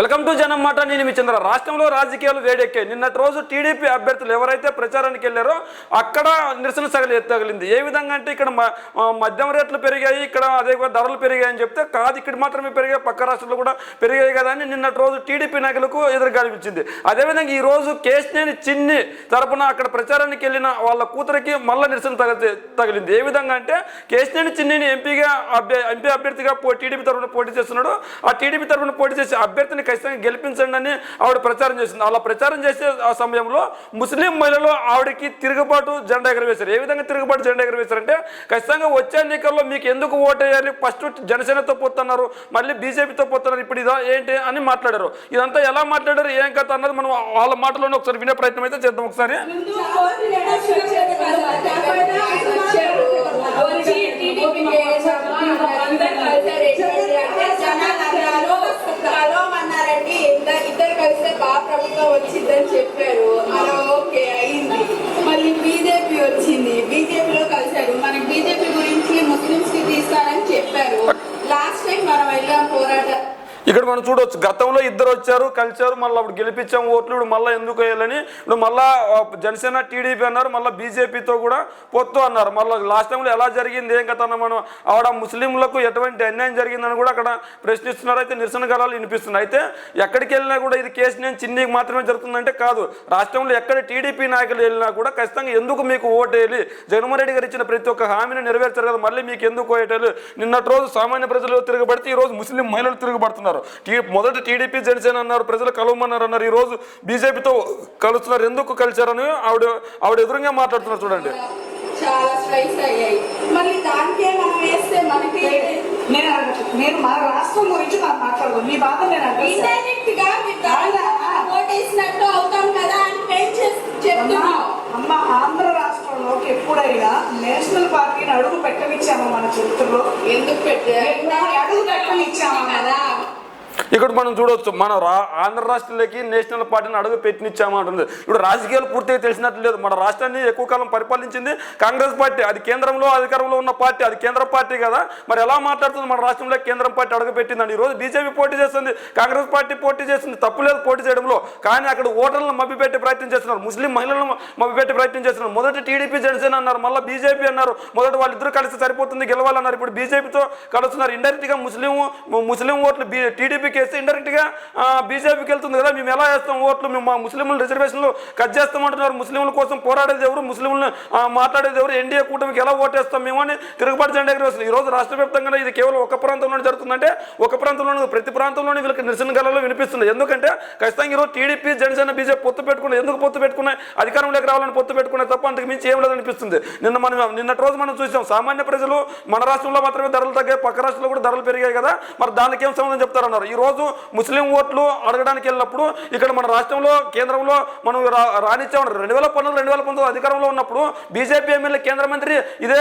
Welcome to జనం మాట. నేను మీ చంద్ర. రాష్ట్రంలో రాజకీయాలు వేడెక్కాయి. నిన్నటి రోజు టీడీపీ అభ్యర్థులు ఎవరైతే ప్రచారానికి వెళ్ళారో అక్కడ నిరసన సగలు తగిలింది ఏ విధంగా అంటే ఇక్కడ మద్యం రేట్లు పెరిగాయి ఇక్కడ అదే ధరలు పెరిగాయి అని చెప్తే కాదు ఇక్కడ మాత్రమే పెరిగాయి పక్క రాష్ట్రంలో కూడా పెరిగాయి కదా అని నిన్నటి రోజు టీడీపీ నాయకులకు ఎదురుగానిపించింది అదేవిధంగా ఈ రోజు కేశినేని చిన్ని తరపున అక్కడ ప్రచారానికి వెళ్ళిన వాళ్ళ కూతురికి మళ్ళీ నిరసన తగిలింది. ఏ విధంగా అంటే కేశినేని చిన్నిని ఎంపీగా అభ్య ఎంపీ అభ్యర్థిగా టీడీపీ తరఫున పోటీ చేస్తున్నాడు. ఆ టీడీపీ తరఫున పోటీ చేసే అభ్యర్థిని ఖచ్చితంగా గెలిపించండి అని ఆవిడ ప్రచారం చేసింది. అలా ప్రచారం చేసే ఆ సమయంలో ముస్లిం మహిళలు ఆవిడకి తిరుగుబాటు జెండా ఎగరవేశారు. ఏ విధంగా తిరుగుబాటు జెండా ఎగరవేశారంటే ఖచ్చితంగా వచ్చే ఎన్నికల్లో మీకు ఎందుకు ఓటేయాలి ఫస్ట్ జనసేనతో పోతున్నారు మళ్ళీ బీజేపీతో పోతున్నారు ఇప్పుడు ఇదా ఏంటి అని మాట్లాడారు. ఇదంతా ఎలా మాట్లాడారు ఏం కథ అన్నది మనం వాళ్ళ మాటలోనే ఒకసారి వినే ప్రయత్నం అయితే చేద్దాం ఒకసారి ముందు కోర్టు లీడర్స్ వచ్చేది కదా, కాకపోతే ఆయన వచ్చారు. వచ్చి టీడీపీకి వేసాము, అందరూ కలిసారు. ఏంటంటే జనాలు అన్నారు, కలవమన్నారండి ఇద్దరు ఇద్దరు కలిస్తే బాగా ప్రభుత్వం వచ్చిందని చెప్పారు. అలా ఓకే అయింది. మళ్ళీ బీజేపీ వచ్చింది. బీజేపీలో కలిశారు. మనకి బీజేపీ గురించి ముస్లిమ్స్కి తీస్తారని చెప్పారు. లాస్ట్ టైం మనం వెళ్ళాం పోరాటం ఇక్కడ మనం చూడవచ్చు గతంలో ఇద్దరు వచ్చారు కలిశారు మళ్ళీ అప్పుడు గెలిపించాం ఓట్లు ఇప్పుడు మళ్ళీ ఎందుకు వేయాలని. ఇప్పుడు మళ్ళా జనసేన టీడీపీ అన్నారు మళ్ళీ బీజేపీతో కూడా పొత్తు అన్నారు. మళ్ళీ లాస్ట్ టైంలో ఎలా జరిగింది ఏం కథ మనం ఆవిడ ముస్లింలకు ఎటువంటి అన్యాయం జరిగిందని కూడా అక్కడ ప్రశ్నిస్తున్నారు. అయితే నిరసన గలాలు వినిపిస్తున్నాయి. అయితే ఎక్కడికి వెళ్ళినా కూడా ఇది కేసు నేను చిన్నీకి మాత్రమే జరుగుతుందంటే కాదు. రాష్ట్రంలో ఎక్కడ టీడీపీ నాయకులు వెళ్ళినా కూడా ఖచ్చితంగా ఎందుకు మీకు ఓటు వేయాలి జగన్మోహన్ రెడ్డి గారు ఇచ్చిన ప్రతి ఒక్క హామీని నెరవేర్చారు కదా మళ్ళీ మీకు ఎందుకు ఓటేయాలి? నిన్నటి రోజు సామాన్య ప్రజలు తిరగబడితే ఈ రోజు ముస్లిం మహిళలు తిరగబడుతున్నారు. టీ మొదట టీడీపీ జనసేన అన్నారు ప్రజలు కలవమన్నారు అన్నారు ఈ రోజు బీజేపీతో కలుస్తున్నారు. ఎందుకు కలిశారని ఆవిడ ఆవిడ ఎదురుగా మాట్లాడుతున్నారు చూడండి. చాలా స్ట్రైక్స్ అయ్యాయి మళ్ళీ దానికే మనం వేస్తే మనకి నేను అడగను. నేను మన రాష్ట్రం గురించి నాకు మాట్లాడదు మీ బాధ నేను అడ్రస్ చేస్తాను. ఇండైరెక్ట్గా మీరు దానిలో ఓటేసినట్టు అవుతాం కదా అని పెంచి అమ్మ చెప్తున్నాం అమ్మ ఆంధ్ర రాష్ట్రంలోకి ఎప్పుడైనా నేషనల్ పార్టీని అడుగు పెట్టనిచ్చామా మన చరిత్రలో? ఎందుకు పెట్టారు ఎప్పుడు అడుగు పెట్టనిచ్చామా? కదా. ఇక్కడ మనం చూడవచ్చు మన రా ఆంధ్ర రాష్ట్రంలోకి నేషనల్ పార్టీని అడుగు పెట్టినిచ్చామంటుంది ఇప్పుడు రాజకీయాలు పూర్తిగా తెలిసినట్లు లేదు. మన రాష్ట్రాన్ని ఎక్కువ కాలం పరిపాలించింది కాంగ్రెస్ పార్టీ. అది కేంద్రంలో అధికారంలో ఉన్న పార్టీ. అది కేంద్ర పార్టీ కదా. మరి ఎలా మాట్లాడుతుంది మన రాష్ట్రంలో కేంద్రం పార్టీ అడుగు పెట్టిందండి ఈరోజు బీజేపీ పోటీ చేస్తుంది కాంగ్రెస్ పార్టీ పోటీ చేస్తుంది. తప్పు లేదు పోటీ చేయడంలో. కానీ అక్కడ ఓటర్లను మభ్యపెట్టే ప్రయత్నం చేస్తున్నారు. ముస్లిం మహిళలను మభ్యపెట్టే ప్రయత్నం చేస్తున్నారు. మొదటి టీడీపీ జనసేన అన్నారు మళ్ళీ బీజేపీ అన్నారు. మొదట వాళ్ళిద్దరూ కలిసి సరిపోతుంది గెలవాలన్నారు. ఇప్పుడు బీజేపీతో కలుస్తున్నారు. ఇండైరెక్ట్గా ముస్లిం ముస్లిం ఓట్లు టీడీపీకి టీడీపీకి వేస్తే ఇండైరెక్ట్ బీజేపీకి వెళ్తుంది కదా మేము ఎలా వేస్తాం ఓట్లు? మేము మా ముస్లింలు రిజర్వేషన్లు కట్ చేస్తామంటున్నారు ముస్లింల కోసం పోరాడేది ఎవరు? ముస్లింలను మాట్లాడేది ఎవరు? ఎన్డీఏ కూటమికి ఎలా ఓటేస్తాం మేము అని తిరుగుబాటు జెండా ఎగరేస్తుంది ఈ రోజు రాష్ట్ర వ్యాప్తంగా ఇది కేవలం ఒక ప్రాంతంలోనే జరుగుతుందంటే ఒక ప్రాంతంలోనే ప్రతి ప్రాంతంలోనే వీళ్ళకి నిరసన గలలో వినిపిస్తుంది ఎందుకంటే ఖచ్చితంగా ఈరోజు టీడీపీ జనసేన బీజేపీ పొత్తు పెట్టుకున్నాయి. ఎందుకు పొత్తు పెట్టుకున్నాయి? అధికారంలోకి రావాలని పొత్తు పెట్టుకున్నాయి తప్ప అంతకు మించి ఏం లేదనిపిస్తుంది. నిన్న మనం నిన్నటి రోజు మనం చూసాం సామాన్య ప్రజలు మన రాష్ట్రంలో మాత్రమే ధరలు తగ్గాయి పక్క రాష్ట్రంలో కూడా ధరలు పెరిగాయి కదా. మరి దానికి ఏం సంబంధం చెప్తారన్నారు? ఈ రోజు ముస్లిం ఓట్లు అడగడానికి వెళ్ళినప్పుడు ఇక్కడ మన రాష్ట్రంలో కేంద్రంలో మనం రా- రెండు వేల పన్నెండు రెండు వేల పంతొమ్మిది అధికారంలో ఉన్నప్పుడు బీజేపీ ఎమ్మెల్యే కేంద్ర మంత్రి ఇదే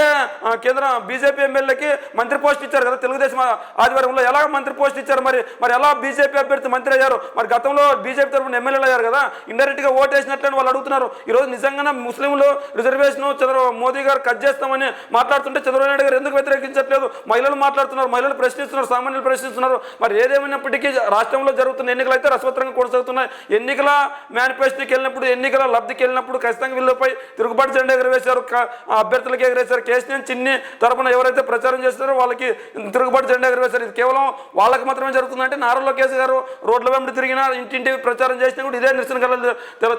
కేంద్ర బీజేపీ ఎమ్మెల్యేకి మంత్రి పోస్ట్ ఇచ్చారు కదా తెలుగుదేశం ఆధ్వర్యంలో ఎలా మంత్రి పోస్ట్ ఇచ్చారు మరి? మరి ఎలా బీజేపీ అభ్యర్థి మంత్రి అయ్యారు? మరి గతంలో బీజేపీ తరఫున ఎమ్మెల్యేలు అయ్యారు కదా ఇండైరెక్ట్గా గా ఓటు వేసినట్లని వాళ్ళు అడుగుతున్నారు. ఈ రోజు నిజంగానే ముస్లింలు రిజర్వేషన్ చంద్ర మోదీ గారు కట్ చేస్తామని మాట్లాడుతుంటే చంద్రబాబు నాయుడు గారు ఎందుకు వ్యతిరేకించట్లేదు? మహిళలు మాట్లాడుతున్నారు మహిళలు ప్రశ్నిస్తున్నారు సామాన్యులు ప్రశ్నిస్తున్నారు. మరి ఏదేమైనప్పటికీ రాష్ట్రంలో జరుగుతున్న ఎన్నికలు అయితే రసవత్రంగా కొనసాగుతున్నాయి. ఎన్నికల మేనిఫెస్టోకి వెళ్ళినప్పుడు ఎన్నికల లబ్ధికి వెళ్ళినప్పుడు ఖచ్చితంగా వీళ్ళపై తిరుగుబాటు జెండా ఎగరవేశారు. అభ్యర్థులకు అభ్యర్థులకి ఎగరేశారు. కేసీఆర్ చిన్ని తరపున ఎవరైతే ప్రచారం చేస్తారో వాళ్ళకి తిరుగుబాటు జెండా ఎగరవేశారు. ఇది కేవలం వాళ్ళకి మాత్రమే జరుగుతుందంటే నారా లోకేష్ గారు రోడ్ల వెంబడి తిరిగినా ఇంటింటికి ప్రచారం చేసినా కూడా ఇదే నిరసన కళలు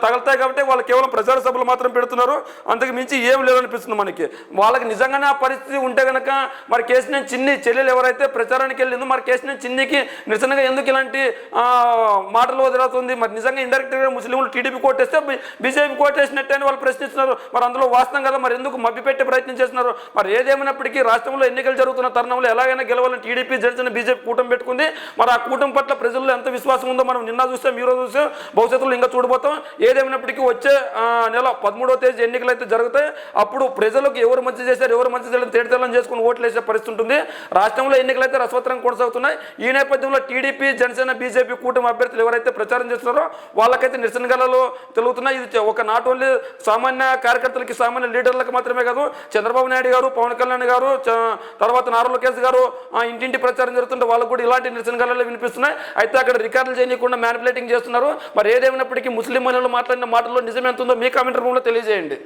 తగులుతాయి కాబట్టి వాళ్ళు కేవలం ప్రచార సభలు మాత్రం పెడుతున్నారు. అంతకు మించి ఏం లేదనిపిస్తుంది మనకి. వాళ్ళకి నిజంగానే ఆ పరిస్థితి ఉంటే కనుక మరి కేసీఆర్ చిన్ని చెల్లెలు ఎవరైతే ప్రచారానికి వెళ్ళిందో మరి కేసీఆర్ చిన్నికి నిరసనగా ఎందుకు ఇలాంటి మాటలు వదిలేస్తుంది? మరి నిజంగా ఇండైరెక్ట్గా ముస్లింలు టీడీపీ కోటేస్తే బీజేపీ కోటేసినట్టే అని వాళ్ళు ప్రశ్నిస్తున్నారు. మరి అందులో వాస్తవం కదా మరి ఎందుకు మభ్యపెట్టే ప్రయత్నం చేస్తున్నారు? మరి ఏదేమైనప్పటికీ రాష్ట్రంలో ఎన్నికలు జరుగుతున్న తరుణంలో ఎలాగైనా గెలవాలని టీడీపీ జనసేన బీజేపీ కూటమి పెట్టుకుంది. మరి ఆ కూటమి పట్ల ప్రజల్లో ఎంత విశ్వాసం ఉందో మనం నిన్న చూసాం మీరు చూస్తే చూసాం భవిష్యత్తులో ఇంకా చూడబోతాం. ఏదేమైనప్పటికీ వచ్చే నెల పదమూడవ తేదీ ఎన్నికలు అయితే జరుగుతాయి. అప్పుడు ప్రజలకు ఎవరు మంచి చేశారు ఎవరు మంచి చేయడం తేడతెల్లం చేసుకుని ఓట్లు వేసే పరిస్థితి ఉంటుంది. రాష్ట్రంలో ఎన్నికలు అయితే రసవత్రంగా కొనసాగుతున్నాయి. ఈ నేపథ్యంలో టీడీపీ టీడీపీ జనసేన బీజేపీ కూటమి అభ్యర్థులు ఎవరైతే ప్రచారం చేస్తున్నారో వాళ్ళకైతే నిరసన గలలు తెలుగుతున్నాయి. ఇది ఒక నాట్ ఓన్లీ సామాన్య కార్యకర్తలకి సామాన్య లీడర్లకు మాత్రమే కాదు చంద్రబాబు నాయుడు గారు పవన్ కళ్యాణ్ గారు తర్వాత నారా లోకేష్ గారు ఆ, ఇంటింటి ప్రచారం జరుగుతుంటే వాళ్ళకు కూడా ఇలాంటి నిరసన గలలు వినిపిస్తున్నాయి. అయితే అక్కడ రికార్డులు చేయకుండా మ్యానిపులేటింగ్ చేస్తున్నారు. మరి ఏదేమైనప్పటికీ ముస్లిం మహిళలు మాట్లాడిన మాటల్లో నిజం ఎంత ఉందో మీ కామెంట్ రూమ్లో తెలియజేయండి.